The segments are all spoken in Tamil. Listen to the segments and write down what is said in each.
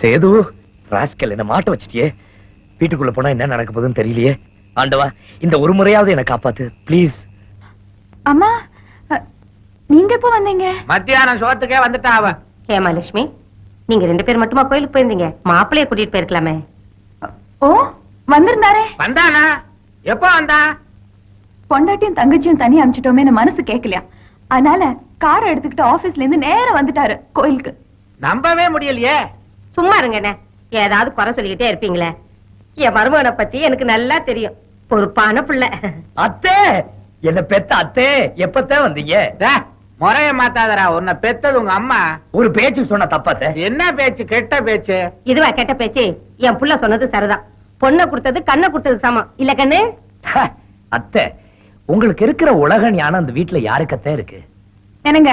சேது ராஸ்கல் என்ன மாட்ட வச்சிட்டியே. வீட்டுக்குள்ள போனா என்ன நடக்க போகுதுன்னு தெரியலையே. ஆண்டவா இந்த ஒரு முறையாவது என்ன காப்பாத்து. ப்ளீஸ் அம்மா நீங்க எப்போ வந்தீங்க? மத்தியானம் சோத்துக்கே வந்துட்டா அவ. ஹேமாலட்சுமி நீங்க ரெண்டு பேர் மட்டுமா கோயிலுக்கு போயிருந்தீங்க? மாப்பிள்ளைய கூட்டிட்டு போயிருக்கலாமே. ஓ வந்திருந்தாரே. வந்தானா? எப்போ வந்தா? பொண்டாட்டியும் தங்கச்சியும் தனியா அனுப்பிச்சிட்டோமேன்னு மனசு கேட்கலையா? அதனால காரை எடுத்துக்கிட்டு ஆபீஸ்ல இருந்து நேரா வந்துட்டாரு கோயிலுக்கு. நம்பவே முடியலையே. சும்மா இருங்கண்ணே ஏதாவது குறை சொல்லிக்கிட்டே இருப்பீங்களே. என் மருமகனை பத்தி எனக்கு நல்லா தெரியும். பொறுப்பான பிள்ளை. அத்தே! என்ன பெத்த அத்தே? எப்பத்தான் வந்தீங்க? முறைய மாத்தாதடா. உன்னை பெத்தது உங்க அம்மா. ஒரு பேச்சு சொன்ன தப்பாத்தே என்ன பேச்சு? கெட்ட பேச்சு? இதுவா கெட்ட பேச்சு? என் புள்ள சொன்னது சரிதான். பொண்ணை கொடுத்தது கண்ணை கொடுத்தது சமம். இல்ல கண்ணு? அத்தை உங்களுக்கு இருக்கிற உலக ஞானம் அந்த வீட்டுல யாருக்கத்தே இருக்கு? என்னங்க?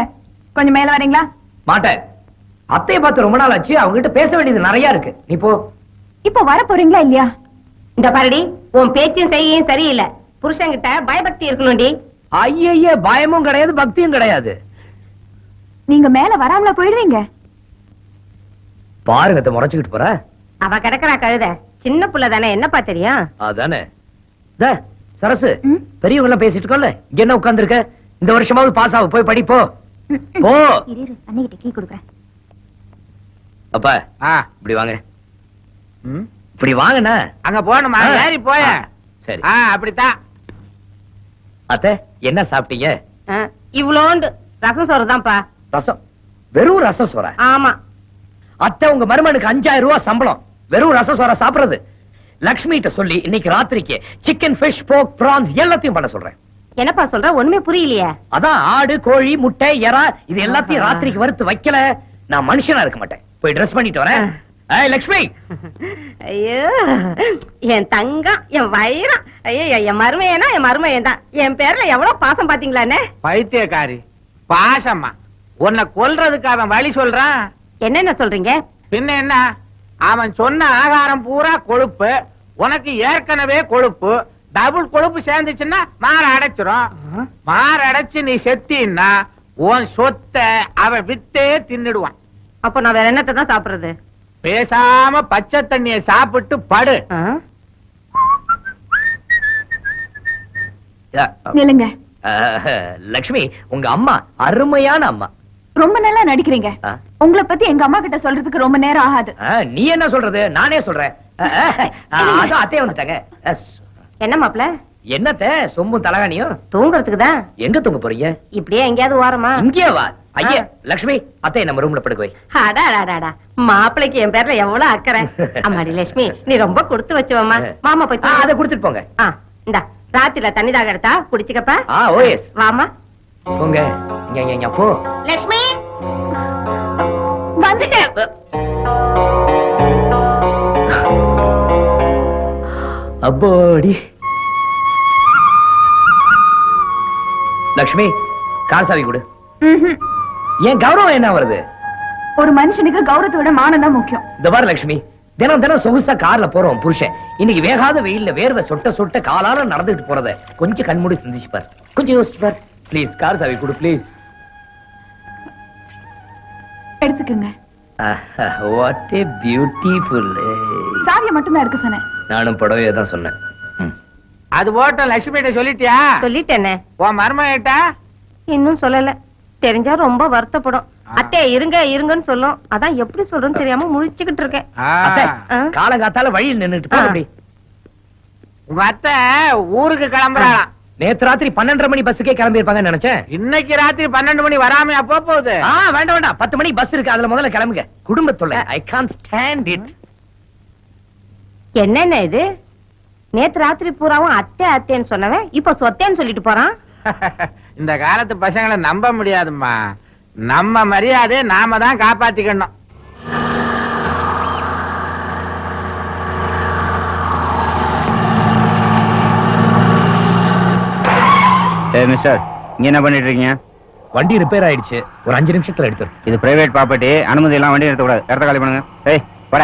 கொஞ்சம் மேல வரீங்களா? மாட்டேன். அத்தையை பார்த்து ரொம்ப நாள் ஆச்சு அவங்க கிட்ட பேச வேண்டியது நிறைய இருக்கு. நீ போ. இப்போ வர போறீங்களா இல்லையா? இந்த பாருடி உன் பேச்சும் செய்யும் சரியில்லை. புருஷன்கிட்ட பயபக்தி இருக்கணும்டி. ஐயய்ய பயமும் கிடையாது பக்தியும் கிடையாது. நீங்க மேல வராமலா போயிடுவீங்க? பாருங்க அத்தை முறைச்சுக்கிட்டு போற. அவ கிடக்குறா கழுத. சின்ன புள்ள தானே என்னப்பா தெரியும்? அதானே. சரசு? பெரியவங்க எல்லாம் பேசிட்டு இருக்கோம்ல இங்க என்ன உட்கார்ந்திருக்க? இந்த வருஷமாவது பாஸ் ஆகு போய் படி போ. அன்னைகிட்ட கீ கொடுக்குறேன். அப்பா ஆ, இப்படி வாங்க. ம், இப்படி வாங்கண்ணா. அங்க போகணுமா. ஏறி போய. சரி. ஆ அப்படித்தான். அத்தை என்ன சாப்பிட்டீங்க? இவ்வளோண்டு. ரசம் சோறு தான்ப்பா. ரசம்? வெறும் ரசம் சோற? ஆமா. அத்தை உங்க மருமனுக்கு அஞ்சாயிரம் ரூபாய் சம்பளம். வெறும் ரசம் சோற சாப்பிடுறது. லக்ஷ்மி கிட்ட சொல்லி இன்னைக்கு ராத்திரிக்கு சிக்கன் ஃபிஷ் போக் பிரான்ஸ் எல்லாத்தையும் பண்ண சொல்றேன். என்னப்பா சொல்ற? ஒண்ணுமே புரியலையே. அதான் ஆடு கோழி முட்டை எறா இது எல்லாத்தையும். ராத்திரிக்கு வறுத்து வைக்கல. நான் மனுஷனா இருக்க மாட்டேன். போய் ட்ரெஸ் பண்ணிட்டு வரேன். ஏய் லக்ஷ்மி. ஐயோ என் தங்கம் என் வைரம். ஐயோ என் மருமையனா என் மருமையன் தான். என் பேர்ல எவ்வளவு பாசம் பாத்தீங்களாண்ணே பைத்தியக்காரி. பாசம்மா. உன்னை கொல்றதுக்கு அவன் வழி சொல்றான். என்னென்ன சொல்றீங்க? பின்ன என்ன? அவன் சொன்ன ஆகாரம் பூரா கொழுப்பு. உனக்கு ஏற்கனவே கொழுப்பு. டபுள் கொழுப்பு சேர்ந்துச்சுன்னா மாற அடைச்சிரும். மாற அடைச்சு நீ செத்தீன்னா உன் சொத்தை அவன் வித்தே தின்னுடுவான். அப்ப நான் வேற என்னத்தை தான் சாப்பிடுறது பேசாம பச்சை தண்ணிய சாப்பிட்டு படு அஹ், லக்ஷ்மி உங்க அம்மா அருமையான அம்மா ரொம்ப நல்லா நடிக்கிறீங்க. உங்களை பத்தி எங்க அம்மா கிட்ட சொல்றதுக்கு ரொம்ப நேரம் ஆகாது நீ என்ன சொல்றது நானே சொல்றேன் அதான் அத்தையே வந்துட்டாங்க என்ன மாப்ள என்னத்த சொம்பும் தலகாணியும்? தூங்குறதுக்கு தான் எங்க தூங்க போறீங்க? இப்படியே எங்கேயாவது ஓரமா. இங்கே வா. ஐயே. லக்ஷ்மி அத்தை நம்ம ரூம்ல படுக்க வை. அடா அடாடா மாப்பிளைக்கு என் பேர்ல எவ்வளவு அக்கறை. அம்மாடி லட்சுமி நீ ரொம்ப கொடுத்து வச்சவம்மா. மாமா போய். அதை கொடுத்துட்டு போங்க. இந்தா ராத்திரில தண்ணி தாக எடுத்தா குடிச்சுக்கப்பா. ஆ ஓஎஸ் வாமா போங்க. இங்க, இங்க, இங்க, போ. லட்சுமி வந்துட்டேன். அப்போடி. லக்ஷ்மி கார் சாவி கொடு. ஏன் கௌரவம் என்ன வருது? ஒரு மனுஷனுக்கு கௌரவத்தை விட மானம் தான் முக்கியம். இந்த பாரு லக்ஷ்மி தினம் தினம் சொகுசா கார்ல போறோம் புருஷன். இன்னைக்கு வேகாத வெயில்ல வேர்வை சொட்ட சொட்ட காலால நடந்துட்டு போறத கொஞ்சம் கண்மூடி சிந்திச்சு பார். கொஞ்சம் யோசிச்சு பார். ப்ளீஸ் கார் சாவி கொடு ப்ளீஸ் எடுத்துக்கங்க. வாட் ஏ பியூட்டிஃபுல் சாவியை மட்டும் தான் எடுக்க சொன்னேன். நானும் புடவையே தான் சொன்னேன். அது போட்டும் லட்சுமிகிட்ட சொல்லிட்டியா? சொல்லிட்டேனே. உன் மருமகிட்ட? இன்னும் சொல்லல. தெரிஞ்சா ரொம்ப வருத்தப்படும். அத்தை இருங்க இருங்கன்னு சொல்லும். அதான் எப்படி சொல்றேன்னு தெரியாம முழிச்சுக்கிட்டு இருக்கேன். காலங்காத்தால வழியில் நின்னுட்டு உங்க அத்தை ஊருக்கு கிளம்புறாளாம் நேத்து ராத்திரி பன்னெண்டரை மணி பஸ்ஸுக்கே கிளம்பி இருப்பாங்கன்னு நினைச்சேன். இன்னைக்கு ராத்திரி பன்னெண்டு மணி வராமையா போக போகுது. ஆ வேண்டாம் வேண்டாம். பத்து மணிக்கு பஸ் இருக்கு. அதுல முதல்ல கிளம்புங்க. குடும்பத்தொல்லை ஐ கான் ஸ்டாண்ட் இட் என்னென்ன இது? நேத்து ராத்திரி பூராவும் அத்தை அத்தைன்னு சொன்னவன் இப்ப சொத்தேன்னு சொல்லிட்டு போறான். இந்த காலத்து பசங்களை நம்ப முடியாதும்மா. நம்ம மரியாதை நாம தான் காப்பாத்திக்கணும். மிஸ்டர் இங்க என்ன பண்ணிட்டு இருக்கீங்க? வண்டி ரிப்பேர் ஆயிடுச்சு. ஒரு அஞ்சு நிமிஷத்துல எடுத்துரு இது பிரைவேட் ப்ராப்பர்ட்டி அனுமதி எல்லாம் வண்டி நிறுத்தக்கூடாது. இடத்த காலி பண்ணுங்க. ஏய் போட.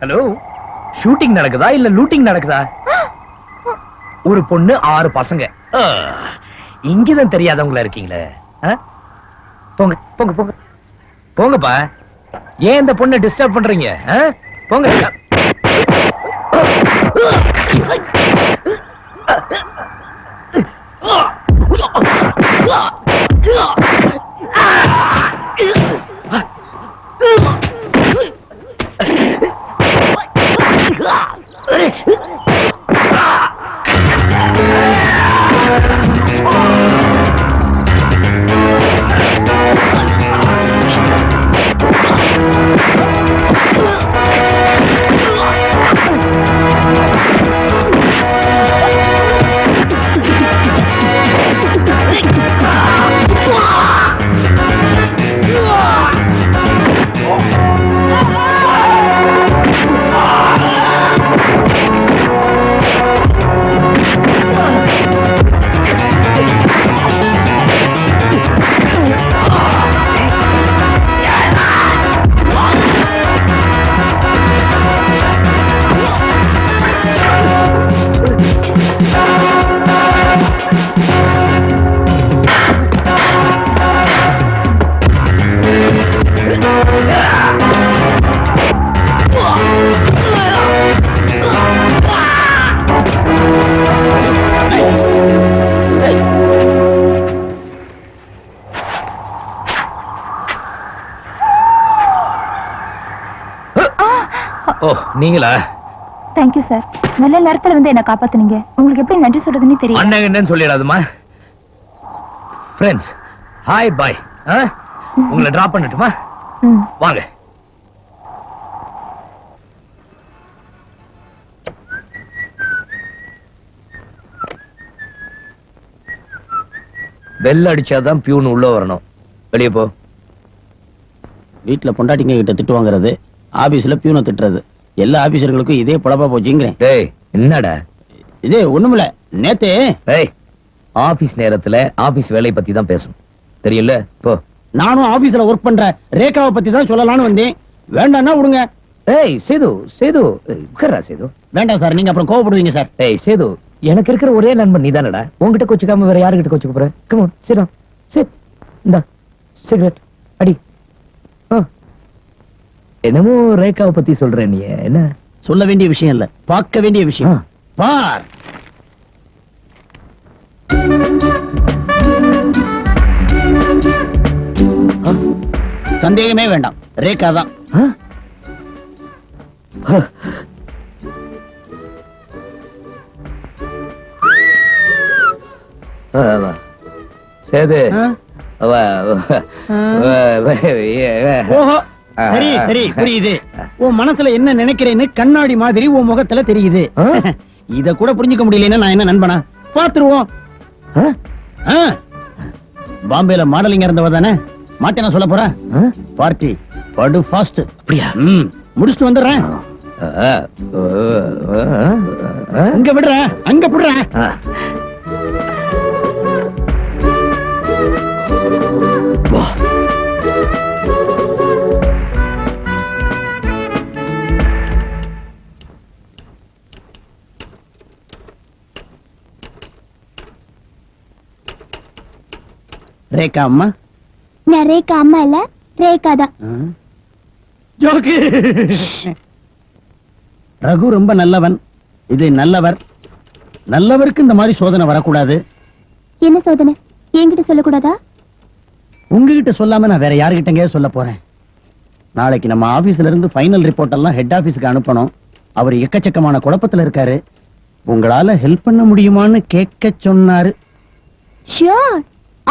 ஹலோ ஷூட்டிங் நடக்குதா இல்ல லூட்டிங் நடக்குதா? ஒரு பொண்ணு ஆறு பசங்க. ஆ, இங்கதான் தெரியாதவங்களா இருக்கீங்களே? ஆ? போங்க போங்க போங்க. போங்கப்பா. ஏன் இந்த பொண்ணை டிஸ்டர்ப் பண்றீங்க? ஆ? போங்க. ஓ நீங்களா? தேங்க்யூ சார் நல்ல நேரத்துல வந்து என்ன காப்பாத்துனீங்க. உங்களுக்கு எப்படி நன்றி சொல்றதுன்னு தெரியல. அண்ணன் என்னன்னு சொல்லிடாதுமா ஃப்ரெண்ட்ஸ் ஹாய் பாய் உங்களை டிராப் பண்ணட்டுமா. வாங்க. பெல் அடிச்சாதான் பியூன் உள்ள வரணும். வெளியே போ. வீட்டுல பொண்டாட்டிங்க கிட்ட திட்டு வாங்குறது ஆபீஸ்ல பியூனை திட்டுறது. எல்லா ஆபீசர்களுக்கும் இதே பொழப்பா போச்சுங்கிறேன். டேய் என்னடா? இது ஒண்ணுமில்ல. நேத்து ஏய் ஆபீஸ் நேரத்துல ஆபீஸ் வேலைய பத்தி தான் பேசணும் தெரியல போ. நானும் ஆபீஸ்ல ஒர்க் பண்ற ரேகாவை பத்தி தான் சொல்லலாம்னு வந்தேன். வேண்டாம்னா விடுங்க. ஏய் சேது சேது உட்கார்றா சேது. வேண்டாம் சார் நீங்க அப்புறம் கோவப்படுவீங்க சார். ஏய் சேது எனக்கு இருக்கிற ஒரே நண்பன் நீதானடா. உன்கிட்ட கொச்சுக்காம வேற யாருகிட்ட கொச்சுக்க போற? கம் டவுன் சிட் இந்தா சிகரெட் அடி. என்னமோ ரேகாவை பத்தி சொல்ற நீ என்ன? சொல்ல வேண்டிய விஷயம் இல்ல. பார்க்க வேண்டிய விஷயம். பார்? சந்தேகமே வேண்டாம். ரேகா தான். சேது. சரி. சரி புரியுது உன் மனசுல என்ன நினைக்கிறேன்னு கண்ணாடி மாதிரி உன் முகத்துல தெரியுது? இத கூட புரிஞ்சுக்க முடியலன்னா நான் என்ன நண்பனா பாத்துருவோம். பாம்பேல மாடலிங் இருந்தவ தானே மாட்டேன சொல்ல போற? பார்ட்டி படு ஃபாஸ்ட் அப்படியா ம் முடிச்சுட்டு வந்துடுறேன். அங்க விடுற அங்க விடுற. வா. ரேகா அம்மா? நான் ரேகா அம்மா இல்ல ரேகா தான். ஜோக்கு! ரகு ரொம்ப நல்லவன். இது நல்லவர். நல்லவருக்கு இந்த மாதிரி சோதனை வரக்கூடாது. என்ன சோதனை? என்கிட்ட சொல்லக்கூடாதா? உங்ககிட்ட சொல்லாம நான் வேற யாருகிட்டங்க சொல்ல போறேன்? நாளைக்கு நம்ம ஆபீஸ்ல இருந்து ஃபைனல் ரிப்போர்ட் எல்லாம் ஹெட் ஆபீஸ்க்கு அனுப்பணும். அவர் எக்கச்சக்கமான குழப்பத்துல இருக்காரு. உங்களால ஹெல்ப் பண்ண முடியுமான்னு கேட்க சொன்னாரு. ஷியோர்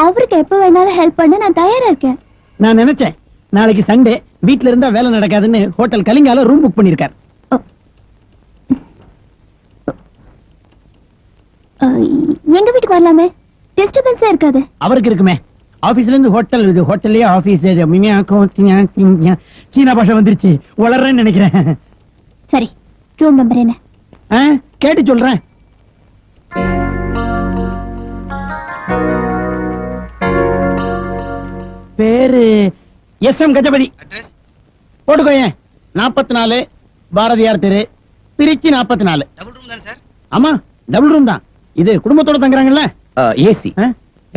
அவருக்கு எப்ப வேணாலும் ஹெல்ப் பண்ண நான் தயாரா இருக்கேன். நான் நினைச்சேன். நாளைக்கு சண்டே வீட்ல இருந்தா வேலை நடக்காதுன்னு ஹோட்டல் கலிங்கால ரூம் புக் பண்ணிருக்கார். எங்க வீட்டுக்கு வரலாமே? டிஸ்டர்பன்ஸா இருக்காது. அவருக்கு இருக்குமே. ஆபீஸ்ல இருந்து ஹோட்டல் இது ஹோட்டல்லயே ஆபீஸ் சீனா பாஷை வந்துருச்சு. வளர்றேன்னு நினைக்கிறேன். சரி ரூம் நம்பர் என்ன? கேட்டு சொல்றேன். பேரு எஸ் எம் கஜபதி. போட்டுக்கோயேன் நாற்பத்தி நாலு பாரதியார் தெரு திருச்சி நாற்பத்தி நாலு ஆமா டபுள் ரூம் தான். இது குடும்பத்தோட தங்குறாங்கல்ல? ஏசி.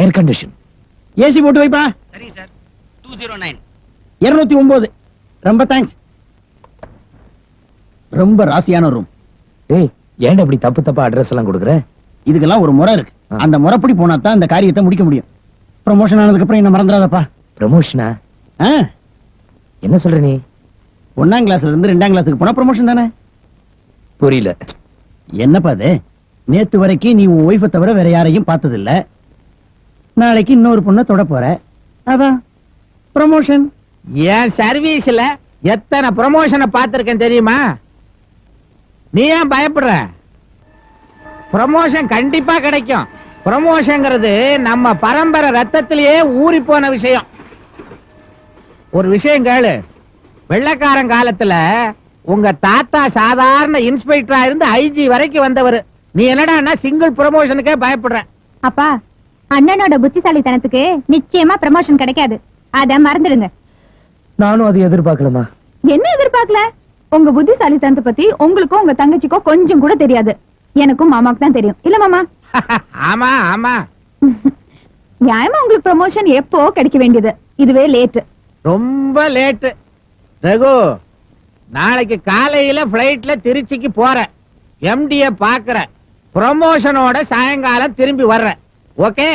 Air condition. ஏசி போட்டு வைப்பா. சரிங்க சார். Two zero nine. இருநூத்தி ஒன்பது ரொம்ப தேங்க்ஸ். ரொம்ப ராசியான ரூம். டேய் ஏன்டா இப்படி தப்பு தப்பா அட்ரஸ் எல்லாம் கொடுக்குற? இதுக்கெல்லாம் ஒரு முறை இருக்கு. அந்த முறைப்படி போனா தான் இந்த காரியத்தை முடிக்க முடியும். ப்ரமோஷன் ஆனதுக்கு அப்புறம் என்ன மறந்துடாதப்பா. ப்ரமோஷனா ஆ, என்ன சொல்ற நீ? ஒண்ணாம் கிளாஸ்ல இருந்து ரெண்டாம் கிளாஸுக்கு போனா ப்ரமோஷன் தானே? புரியல. என்னப்பா அது? நேத்து வரைக்கும் நீ உன் ஒய்ஃபை தவிர வேற யாரையும் பார்த்தது இல்ல நாளைக்கு இன்னொரு பொண்ணை தொட போற. அதான். ப்ரமோஷன் என் சர்வீஸ்ல எத்தனை ப்ரமோஷனை பார்த்திருக்கேன் தெரியுமா? நீ ஏன் பயப்படுற? ப்ரமோஷன் கண்டிப்பா கிடைக்கும். ப்ரமோஷன்ங்கிறது நம்ம பரம்பரை ரத்தத்திலேயே ஊறி போன விஷயம். ஒரு விஷயம் கேளு. வெள்ளைக்காரன் காலத்துல உங்க தாத்தா சாதாரண இன்ஸ்பெக்டரா இருந்து ஐஜி வரைக்கும் வந்தவர். நீ என்னடா சிங்கிள் ப்ரமோஷனுக்கே பயப்படுற. அப்பா அண்ணனோட புத்திசாலித்தனத்துக்கு நிச்சயமா ப்ரமோஷன் கிடைக்காது. அத மறந்துடுங்க. நானும் அது எதிர்பார்க்கலமா என்ன எதிர்பார்க்கல? உங்க புத்திசாலித்தனத்தை பத்தி உங்களுக்கும் உங்க தங்கச்சிக்கோ கொஞ்சம் கூட தெரியாது. எனக்கும் மாமாக்கு தான் தெரியும். இல்ல மாமா? ஆமா ஆமா. நியாயமா உங்களுக்கு ப்ரமோஷன் எப்போ கிடைக்க வேண்டியது? இதுவே லேட் ரொம்ப லேட்டு ரகு நாளைக்கு காலையில பிளைட்ல திருச்சிக்கு போற. எம்டிய பாக்குற. ப்ரமோஷனோட சாயங்காலம் திரும்பி வர்ற. ஓகே